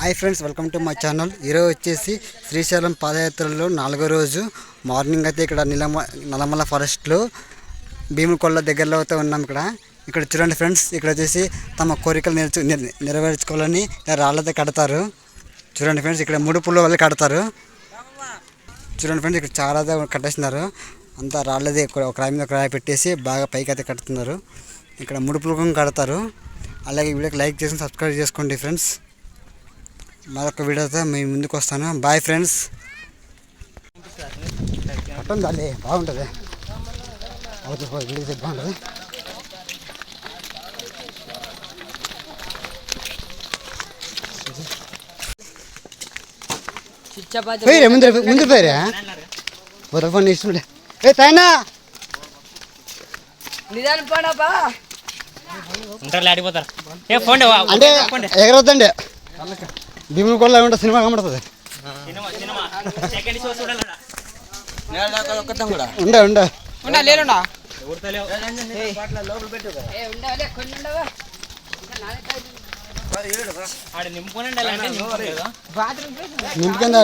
Hi friends welcome to my channel. ఈరోజు వచ్చేసి శ్రీశైలం పాదయాత్రలో నాలుగో రోజు. మార్నింగ్ అయితే ఇక్కడ నిలమ నలమల ఫారెస్ట్లో భీముకొల్ల దగ్గరలో అయితే ఉన్నాం ఇక్కడ. ఇక్కడ చూడండి ఫ్రెండ్స్ ఇక్కడ వచ్చేసి తమ కోరికలు నెరచు నెరవేర్చుకోవాలని రాళ్ళతో కడతారు. చూడండి ఫ్రెండ్స్ ఇక్కడ మూడు పుల్ల వల్ల కడతారు. చూడండి ఫ్రెండ్స్ ఇక్కడ చాలా కట్టేస్తున్నారు. అంతా రాళ్ళది ఒక ఒక రాయి మీద ఒక రాయి పెట్టేసి బాగా పైకి అయితే కడుతున్నారు. ఇక్కడ ముడుపులు కడతారు. అలాగే వీడియోకి లైక్ చేసి సబ్స్క్రైబ్ చేసుకోండి ఫ్రెండ్స్. మరొక వీడియోతో మీ ముందుకు వస్తాను. బాయ్ ఫ్రెండ్స్ దాలే బాగుంటుంది. అవుతుంది బాగుంటుంది. పోయిరే ముందు ముందు పోయిరే ఇస్తుండే ఏ నిదానం పోనాపా ఉంటారు ఆడిపోతారు ఏ ఫోన్ అంటే ఎగరొద్దండి. భీముని కొల్ల ఉంటే సినిమా కనబడుతుంది. ఉండే ఉండే. ఉండా లేనుండా నింపుకుందా